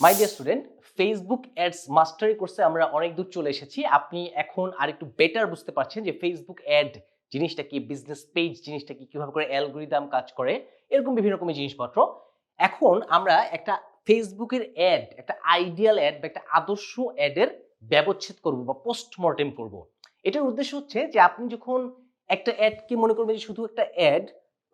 My dear student Facebook ads mastery কোর্সে আমরা অনেক দূর চলে এসেছি। আপনি এখন আর একটু বেটার বুঝতে পারছেন যে ফেসবুক অ্যাড জিনিসটা কি বিজনেস পেজ জিনিসটা কি, কীভাবে করে অ্যালগোরিদম কাজ করে, এরকম বিভিন্ন রকমের জিনিসপত্র। এখন আমরা একটা ফেসবুকের অ্যাড একটা আইডিয়াল অ্যাড বা একটা আদর্শ অ্যাডের ব্যবচ্ছেদ করব বা পোস্টমর্টেম করব। এটার উদ্দেশ্য হচ্ছে যে আপনি যখন একটা অ্যাডকে মনে করবেন যে শুধু একটা অ্যাড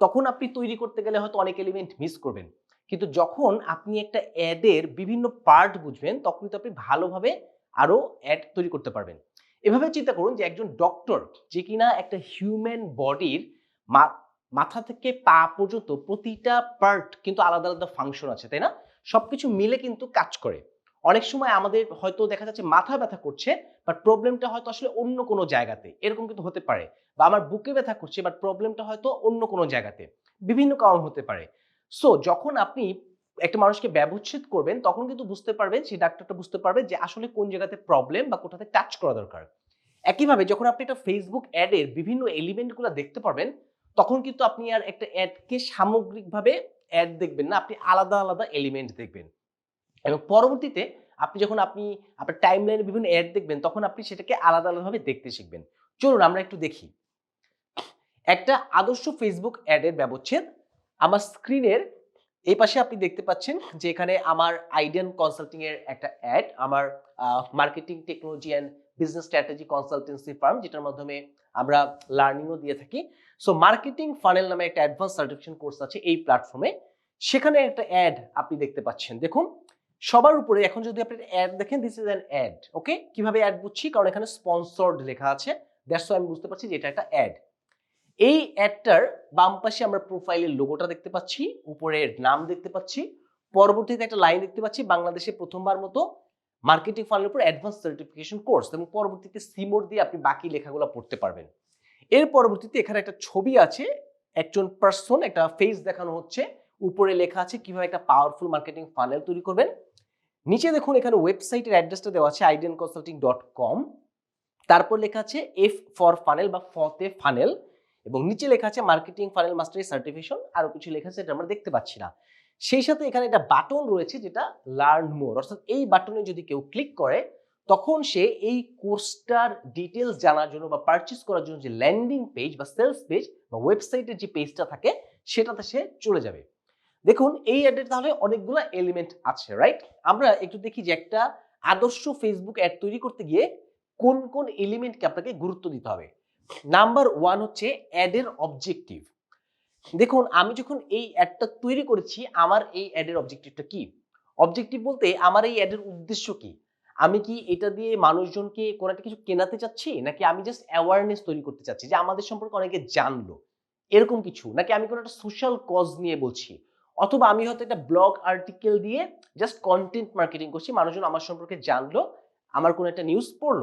তখন আপনি তৈরি করতে গেলে হয়তো অনেক এলিমেন্ট মিস করবেন। কিন্তু যখন আপনি একটা অ্যাডের বিভিন্ন পার্ট বুঝবেন, তখন কিন্তু আপনি ভালোভাবে আরও অ্যাড তৈরি করতে পারবেন। এভাবে চিন্তা করুন যে একজন ডক্টর যে কিনা একটা হিউম্যান বডির মাথা থেকে পা পর্যন্ত প্রতিটা পার্ট কিন্তু আলাদা আলাদা ফাংশন আছে, তাই না? সব কিছু মিলে কিন্তু কাজ করে। অনেক সময় আমাদের হয়তো দেখা যাচ্ছে মাথা ব্যথা করছে বাট প্রবলেমটা হয়তো আসলে অন্য কোনো জায়গাতে। এরকম কিন্তু হতে পারে। বা আমার বুকে ব্যথা করছে বাট প্রবলেমটা হয়তো অন্য কোনো জায়গাতে। বিভিন্ন কারণ হতে পারে। সো যখন আপনি একটা মানুষকে ব্যবচ্ছেদ করবেন, তখন কিন্তু বুঝতে পারবেন, সেই ডাক্তারটা বুঝতে পারবে যে আসলে কোন জায়গাতে প্রবলেম বা কোথাতে টাচ করা দরকার। একইভাবে যখন আপনি একটা ফেসবুক অ্যাডের বিভিন্ন এলিমেন্টগুলো দেখতে পারবেন, তখন কিন্তু আপনি আর একটা অ্যাডকে সামগ্রিকভাবে অ্যাড দেখবেন না, আপনি আলাদা আলাদা এলিমেন্ট দেখবেন। এবং পরবর্তীতে আপনি যখন আপনি আপনার টাইম লাইনে বিভিন্ন অ্যাড দেখবেন, তখন আপনি সেটাকে আলাদা আলাদাভাবে দেখতে শিখবেন। চলুন আমরা একটু দেখি। একটা আদর্শ ফেসবুক অ্যাডের ব্যবচ্ছেদ আমার স্ক্রিনের এই পাশে আপনি দেখতে পাচ্ছেন যে এখানে আমার আইডিয়ান কনসাল্টিং এর একটা অ্যাড আমার marketing technology and business strategy consultancy firm যেটার মাধ্যমে আমরা লার্নিংও দিয়ে থাকি। সো মার্কেটিং ফানেল নামে একটা অ্যাডভান্স সার্টিফিকেশন কোর্স আছে এই প্ল্যাটফর্মে সেখানে একটা অ্যাড আপনি দেখতে পাচ্ছেন। দেখুন, সবার উপরে এখন যদি আপনি অ্যাড দেখেন this is an ad okay কীভাবে অ্যাড বুঝছি? কারণ এখানে স্পন্সর্ড লেখা আছে। দ্যাটস আমি বুঝতে পারছি যে এটা একটা অ্যাড এই অ্যাডটার বাম পাশে আমরা প্রোফাইলের লোগোটা দেখতে পাচ্ছি উপরের নাম দেখতে পাচ্ছি, পরবর্তীতে একটা লাইন দেখতে পাচ্ছি, বাংলাদেশে প্রথমবার মতো মার্কেটিং ফান্ডের উপর অ্যাডভান্স সার্টিফিকেশন কোর্স এবং পরবর্তীতে সিমোর দিয়ে আপনি বাকি লেখাগুলো পড়তে পারবেন। এর পরবর্তীতে এখানে একটা ছবি আছে, একজন পার্সন একটা ফেস দেখানো হচ্ছে, উপরে লেখা আছে কীভাবে একটা পাওয়ারফুল মার্কেটিং ফানেল তৈরি করবেন। নিচে দেখুন এখানে ওয়েবসাইটের অ্যাড্রেসটা দেওয়া আছে আইডিয়ান কনসাল্টিং ডট কম তারপর লেখা আছে এফ ফর ফানেল বা ফতে ফানেল এবং নিচে লেখা আছে মার্কেটিং ফানেল মাস্টারি সার্টিফিকেশন আরও কিছু লেখা আছে এটা আমরা দেখতে পাচ্ছি না। সেই সাথে এখানে একটা বাটন রয়েছে যেটা লার্ন মোর অর্থাৎ এই বাটনে যদি কেউ ক্লিক করে, তখন সে এই কোর্সটার ডিটেলস জানার জন্য বা পারচেস করার জন্য যে ল্যান্ডিং পেজ বা সেলস পেজ বা ওয়েবসাইটের যে পেজটা থাকে, সেটাতে সে চলে যাবে। দেখুন, এই অ্যাডের তাহলে অনেকগুলো এলিমেন্ট আছে রাইট আমরা একটু দেখি যে একটা আদর্শ ফেসবুক অ্যাড তৈরি করতে গিয়ে কোন কোন এলিমেন্টকে আপনাকে গুরুত্ব দিতে হবে। নাম্বার ওয়ান হচ্ছে অ্যাডের অবজেক্টিভ দেখুন, আমি যখন এই অ্যাডটা তৈরি করেছি, আমার এই অ্যাডের অবজেক্টিভটা কি? অবজেক্টিভ বলতে আমার এই অ্যাডের উদ্দেশ্য কি? আমি কি এটা দিয়ে মানুষজনকে কোনো একটা কিছু কেনাতে চাচ্ছি? নাকি আমি জাস্ট অ্যাওয়ারনেস তৈরি করতে চাচ্ছি যে আমাদের সম্পর্কে অনেকে জানলো? এরকম কিছু। নাকি আমি কোনো একটা সোশ্যাল কজ নিয়ে বলছি? অথবা আমি হয়তো একটা ব্লগ আর্টিকেল দিয়ে জাস্ট কন্টেন্ট মার্কেটিং করছি, মানুষজন আমার সম্পর্কে জানলো, আমার কোনো একটা নিউজ পড়ল।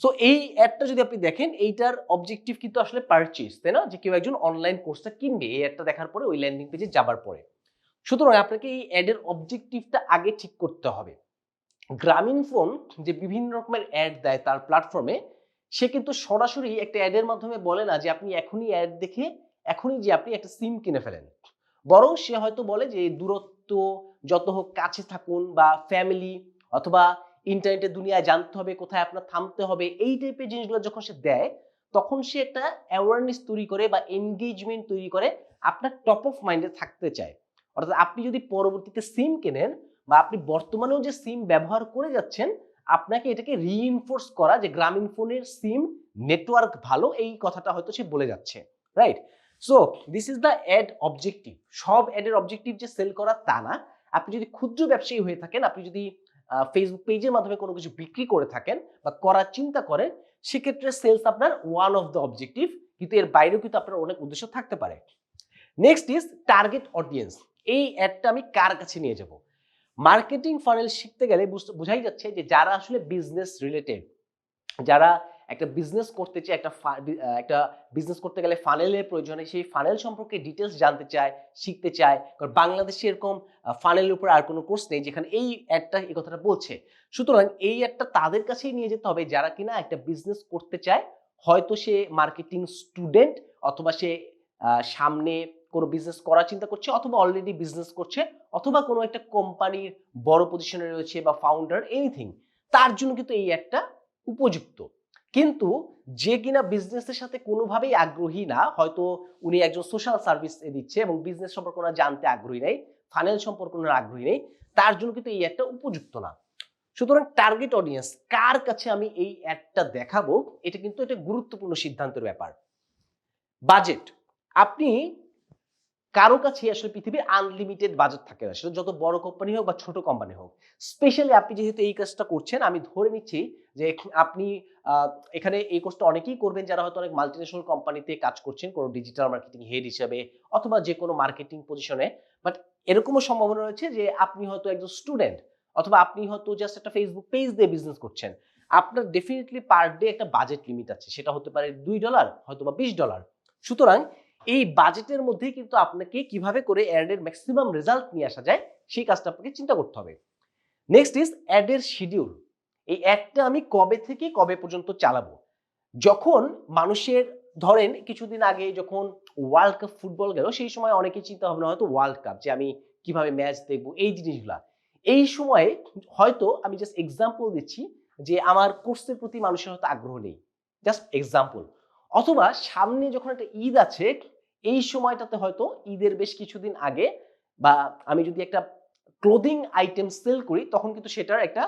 সো এই অ্যাডটা যদি আপনি দেখেন, এইটার অবজেক্টিভ কিন্তু আসলে পারচেস তাই না? যে কেউ একজন অনলাইন কোর্সটা কিনবে, এই অ্যাডটা দেখার পরে ওই ল্যান্ডিং পেজে যাবার পরে। সুতরাং আপনাকে এই অ্যাডের অবজেক্টিভটা আগে ঠিক করতে হবে। গ্রামীণ ফোন যে বিভিন্ন রকমের অ্যাড দেয় তার প্ল্যাটফর্মে সে কিন্তু সরাসরি একটা অ্যাডের মাধ্যমে বলে না যে আপনি এখনই অ্যাড দেখে, এখনই যে আপনি একটা সিম কিনে ফেলেন। বরং সে হয়তো বলে যে দূরত্ব, যত হোক কাছে থাকুন বা ফ্যামিলি অথবা ইন্টারনেটের দুনিয়ায় জানতে হবে, কোথায় আপনার থামতে হবে, এই টাইপের জিনিসগুলো যখন সে দেয়, তখন সে একটা অ্যাওয়ারনেস তৈরি করে বা এনগেজমেন্ট তৈরি করে, আপনার টপ অফ মাইন্ডে থাকতে চায়। অর্থাৎ আপনি যদি পরবর্তীতে সিম কেনেন বা আপনি বর্তমানেও যে সিম ব্যবহার করে যাচ্ছেন, আপনাকে এটাকে রিইনফোর্স করা যে গ্রামীণ ফোনের সিম নেটওয়ার্ক ভালো, এই কথাটা হয়তো সে বলে যাচ্ছে right so this is the ad objective সব অ্যাডের অবজেক্টিভ যে সেল করা তা না। আপনি যদি ক্ষুদ্র ব্যবসায়ী হয়ে থাকেন, আপনি যদি ফেসবুক পেজের মাধ্যমে কোনো কিছু বিক্রি করে থাকেন বা করার চিন্তা করেন, সেক্ষেত্রে সেলস আপনার ওয়ান অফ দ্য অবজেক্টিভ কিন্তু এর বাইরেও কিন্তু আপনার অনেক উদ্দেশ্য থাকতে পারে। নেক্সট ইজ টার্গেট অডিয়েন্স এই অ্যাডটা আমি কার কাছে নিয়ে যাব? মার্কেটিং ফানেল শিখতে গেলে বুঝতে বোঝাই যাচ্ছে যে যারা আসলে বিজনেস রিলেটেড যারা একটা বিজনেস করতে চায়, একটা একটা বিজনেস করতে গেলে ফানেলের প্রয়োজনে সেই ফানেল সম্পর্কে ডিটেলস জানতে চায়, শিখতে চায়। কারণ বাংলাদেশে এরকম ফানেলের উপর আর কোনো কোর্স নেই যেখানে এই অ্যাডটা এই কথাটা বলছে। সুতরাং এই অ্যাডটা তাদের কাছেই নিয়ে যেতে হবে যারা কিনা একটা বিজনেস করতে চায়। হয়তো সে মার্কেটিং স্টুডেন্ট অথবা সে সামনে কোনো বিজনেস করার চিন্তা করছে অথবা অলরেডি বিজনেস করছে অথবা কোনো একটা কোম্পানির বড় পজিশনে রয়েছে বা ফাউন্ডার এনিথিং তার জন্য কিন্তু এই একটা উপযুক্ত। কিন্তু যে কিনা বিজনেসের সাথে কোনোভাবেই আগ্রহী না, হয়তো উনি একজন সোশ্যাল সার্ভিস দিচ্ছে এবং বিজনেস সম্পর্কে ওনার জানতে আগ্রহী নেই ফাইন্যান্স সম্পর্কে ওনার আগ্রহী নেই, তার জন্য কিন্তু এই একটা উপযুক্ত না। সুতরাং টার্গেট অডিয়েন্স কার কাছে আমি এই অ্যাডটা দেখাবো, এটা কিন্তু একটা গুরুত্বপূর্ণ সিদ্ধান্তের ব্যাপার। বাজেট আপনি কারও কাছে আসলে পৃথিবীর আনলিমিটেড বাজেট থাকে না। সেটা যত বড় কোম্পানি হোক বা ছোট কোম্পানি হোক। স্পেশালি আপনি যেহেতু এই কাজটা করছেন, আমি ধরে নিচ্ছি যে আপনি এখানে এই কোর্সটা অনেকেই করবেন যারা হয়তো অনেক মাল্টিনেশনাল কোম্পানিতে কাজ করছেন, কোনো ডিজিটাল মার্কেটিং হেড হিসেবে অথবা যে কোনো মার্কেটিং পজিশনে বাট এরকমও সম্ভাবনা রয়েছে যে আপনি হয়তো একজন স্টুডেন্ট অথবা আপনি হয়তো জাস্ট একটা ফেসবুক পেজ দিয়ে বিজনেস করছেন। আপনার ডেফিনেটলি পার ডে একটা বাজেট লিমিট আছে। সেটা হতে পারে দুই ডলার হয়তো বা বিশ ডলার সুতরাং এই বাজেটের মধ্যেই কিন্তু আপনাকে কীভাবে করে অ্যাডের ম্যাক্সিমাম রেজাল্ট নিয়ে আসা যায়, সেই কাজটা আপনাকে চিন্তা করতে হবে। নেক্সট ইজ অ্যাডের শিডিউল এই অ্যাডটা আমি কবে থেকে কবে পর্যন্ত চালাবো? যখন মানুষের, ধরেন কিছুদিন আগে যখন ওয়ার্ল্ড কাপ ফুটবল গেল, সেই সময় অনেকে চিন্তা ভাবনা হয়তো ওয়ার্ল্ড কাপ যে আমি কীভাবে ম্যাচ দেখব, এই জিনিসগুলা। এই সময়ে হয়তো আমি জাস্ট এক্সাম্পল দিচ্ছি যে আমার কোর্সের প্রতি মানুষের হয়তো আগ্রহ নেই। জাস্ট এক্সাম্পল অথবা সামনে যখন একটা ঈদ আছে এই সময়টাতে হয়তো ঈদের বেশ কিছুদিন আগে বা আমি যদি একটা ক্লোদিং আইটেম সেল করি, তখন কিন্তু সেটার একটা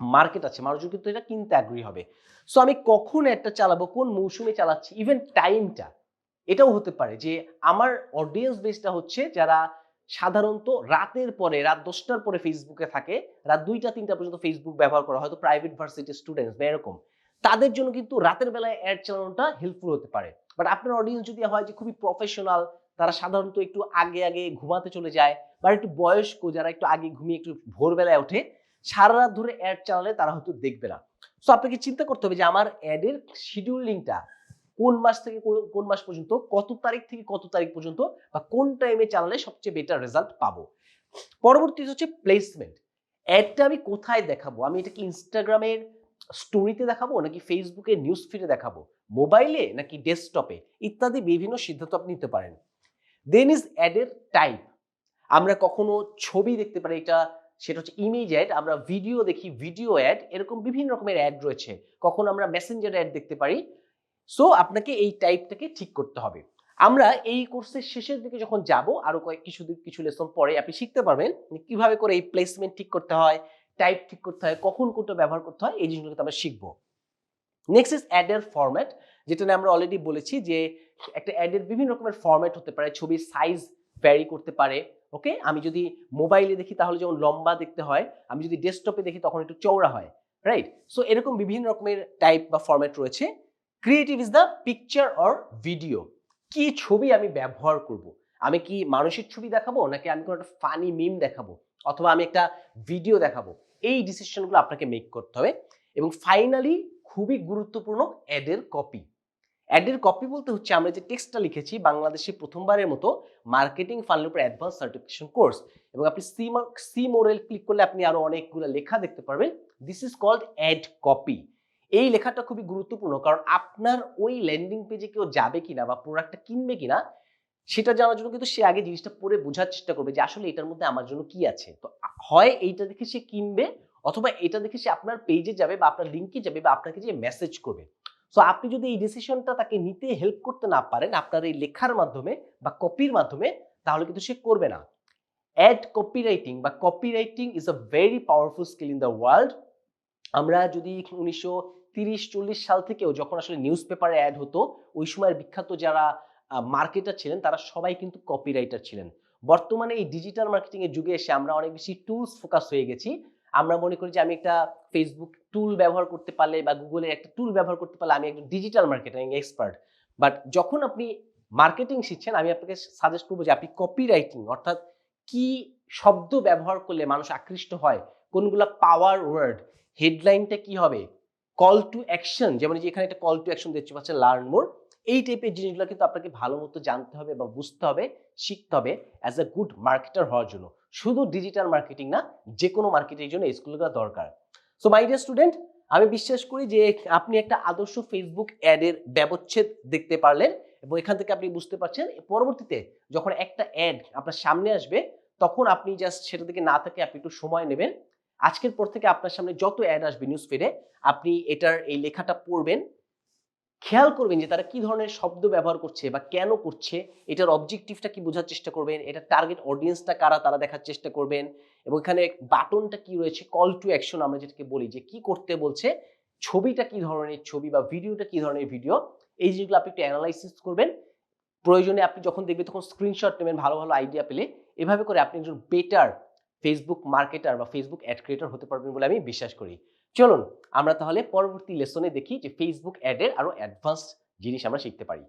মার্কেট আছে। মানুষজন কিন্তু এটা কিনতে আগ্রহী হবে। সো আমি কখন একটা চালাবো, কোন মৌসুমে চালাচ্ছি ইভেন টাইমটা এটাও হতে পারে যে আমার অডিয়েন্স বেসটা হচ্ছে যারা সাধারণত রাতের পরে, রাত দশটার পরে ফেসবুকে থাকে, রাত দুইটা, তিনটা পর্যন্ত ফেসবুক ব্যবহার করা, হয়তো প্রাইভেট ভার্সিটি স্টুডেন্টস বা এরকম। তাদের জন্য কিন্তু রাতের বেলায় অ্যাড চালানোটা হেল্পফুল হতে পারে। বাট আপনার অডিয়েন্স যদি হয় যে খুবই প্রফেশনাল তারা সাধারণত একটু আগে আগে ঘুমাতে চলে যায়, বা একটু বয়স্ক, যারা একটু আগে ঘুমিয়ে একটু ভোরবেলায় ওঠে, সারা রাত ধরে অ্যাড চালালে তারা হয়তো দেখবে না। সো আপনাকে চিন্তা করতে হবে যে আমার অ্যাডের শিডিউলিংটা কোন মাস থেকে কোন- মাস পর্যন্ত, কত তারিখ থেকে কত তারিখ পর্যন্ত, বা কোন টাইমে চালালে সবচেয়ে বেটার রেজাল্ট পাবো। পরবর্তী হচ্ছে প্লেসমেন্ট অ্যাডটা আমি কোথায় দেখাবো? আমি এটা কি ইনস্টাগ্রামের স্টোরিতে দেখাবো নাকি ফেসবুকে নিউজ ফিডে দেখাবো? মোবাইলে নাকি ডেস্কটপে ইত্যাদি বিভিন্ন সিদ্ধান্ত আপনি নিতে পারেন। দেন ইজ অ্যাডের টাইপ আমরা কখনো ছবি দেখতে পারি, এটা, সেটা হচ্ছে ইমেজ অ্যাড আমরা ভিডিও দেখি ভিডিও অ্যাড এরকম বিভিন্ন রকমের অ্যাড রয়েছে। কখন আমরা মেসেঞ্জার অ্যাড দেখতে পারি। সো আপনাকে এই টাইপটাকে ঠিক করতে হবে। আমরা এই কোর্সের শেষের দিকে যখন যাব, আরও কয়েক কিছু কিছু লেসন পরে আপনি শিখতে পারবেন কীভাবে করে এই প্লেসমেন্ট ঠিক করতে হয় টাইপ ঠিক করতে হয়, কখন কোনটা ব্যবহার করতে হয়, এই জিনিসগুলো কিন্তু আমরা শিখব। নেক্সট ইজ অ্যাডের ফরম্যাট যেটা নিয়ে আমরা অলরেডি বলেছি যে একটা অ্যাডের বিভিন্ন রকমের ফরম্যাট হতে পারে, ছবির সাইজ ভ্যারি করতে পারে ওকে আমি যদি মোবাইলে দেখি তাহলে যেমন লম্বা দেখতে হয়, আমি যদি ডেস্কটপে দেখি তখন একটু চওড়া হয় রাইট সো এরকম বিভিন্ন রকমের টাইপ বা ফরম্যাট রয়েছে। Creative is the picture or video কি ছবি আমি ব্যবহার করব? আমি কি মানুষের ছবি দেখাবো, নাকি আমি কোনো একটা ফানি মিম দেখাবো? অথবা আমি একটা ভিডিও দেখাবো? এই ডিসিশনগুলো আপনাকে মেক করতে হবে। এবং ফাইনালি খুবই গুরুত্বপূর্ণ অ্যাডের কপি অ্যাডের কপি বলতে হচ্ছে আমরা যে টেক্সটটা লিখেছি বাংলাদেশে প্রথমবারের মতো মার্কেটিং ফান্ডের উপর অ্যাডভান্স সার্টিফিকেশন কোর্স এবং আপনি সি সি মোরেল ক্লিক করলে আপনি আরও অনেকগুলো লেখা দেখতে পারবেন। This is called ad copy এই লেখাটা খুবই গুরুত্বপূর্ণ কারণ আপনার ওই ল্যান্ডিং পেজে কেউ যাবে কিনা বা প্রোডাক্টটা কিনবে কিনা সেটা জানার জন্য কিন্তু সে আগে জিনিসটা পরে বোঝার চেষ্টা করবে যে আসলে এটার মধ্যে আমার জন্য কি আছে। তো হয় এইটা দেখে সে কিনবে অথবা এটা দেখে সে আপনার পেজে যাবে বা আপনার লিঙ্কে যাবে বা আপনাকে যে মেসেজ করবে। সো আপনি যদি এই ডিসিশনটা তাকে নিতে হেল্প করতে না পারেন আপনার এই লেখার মাধ্যমে বা কপির মাধ্যমে, তাহলে কিন্তু সে করবে না। অ্যাড কপিরাইটিং বা copywriting is a very powerful skill in the world আমরা যদি উনিশশো তিরিশ, চল্লিশ সাল থেকেও যখন আসলে নিউজ পেপারে অ্যাড হতো, ওই সময়ের বিখ্যাত যারা মার্কেটার ছিলেন, তারা সবাই কিন্তু কপিরাইটার ছিলেন। বর্তমানে এই ডিজিটাল মার্কেটিং এর যুগে এসে আমরা অনেক বেশি টুলস ফোকাস হয়ে গেছি। আমরা মনে করি যে আমি একটা ফেসবুক টুল ব্যবহার করতে পারলে বা গুগলের একটা টুল ব্যবহার করতে পারলে আমি একজন ডিজিটাল মার্কেটিং এক্সপার্ট বাট যখন আপনি মার্কেটিং শিখছেন, আমি আপনাকে সাজেস্ট করব যে আপনি কপি রাইটিং অর্থাৎ কি শব্দ ব্যবহার করলে মানুষ আকৃষ্ট হয়, কোনগুলা পাওয়ার ওয়ার্ড হেডলাইনটা কি হবে কল টু অ্যাকশন যেমন যে এখানে একটা কল টু অ্যাকশন দেখতে পাচ্ছেন লার্ন মোর এই টাইপের জিনিসগুলো কিন্তু আপনাকে ভালো মতো জানতে হবে বা বুঝতে হবে, শিখতে হবে অ্যাজ এ গুড মার্কেটার হওয়ার জন্য। শুধু ডিজিটাল মার্কেটিং না যে কোনো মার্কেটের জন্য স্কুলগুলো দরকার। সো মাই ডিয়ার স্টুডেন্ট আমি বিশ্বাস করি যে আপনি একটা আদর্শ ফেসবুক অ্যাডের ব্যবচ্ছেদ দেখতে পারলেন এবং এখান থেকে আপনি বুঝতে পারছেন, পরবর্তীতে যখন একটা অ্যাড আপনার সামনে আসবে, তখন আপনি জাস্ট সেটা থেকে না থাকে আপনি একটু সময় নেবেন। আজকের পর থেকে আপনার সামনে যত অ্যাড আসবে নিউজ ফিডে আপনি এটার এই লেখাটা পড়বেন খেয়াল করবেন যে তারা কি ধরনের শব্দ ব্যবহার করছে বা কেন করছে, এটার অবজেক্টিভটা কি বোঝার চেষ্টা করবেন এটা টার্গেট অডিয়েন্সটা কারা, তারা দেখার চেষ্টা করবেন এবং এখানে বাটনটা কি রয়েছে কল টু অ্যাকশন আমরা যেটাকে বলি যে কি করতে বলছে, ছবিটা কি ধরনের ছবি বা ভিডিওটা কি ধরনের ভিডিও এই জিনিসগুলো আপনি একটু অ্যানালাইসিস করবেন। প্রয়োজনে আপনি যখন দেখবেন তখন স্ক্রিনশট নেবেন, ভালো ভালো আইডিয়া পেলে। এভাবে করে আপনি একজন বেটার ফেসবুক মার্কেটার বা ফেসবুক অ্যাড ক্রিয়েটর হতে পারবেন বলে আমি বিশ্বাস করি। চলুন, আমরা তাহলে পরবর্তী লেসনে দেখি যে ফেসবুক অ্যাডের আরও অ্যাডভান্স জিনিস আমরা শিখতে পারি।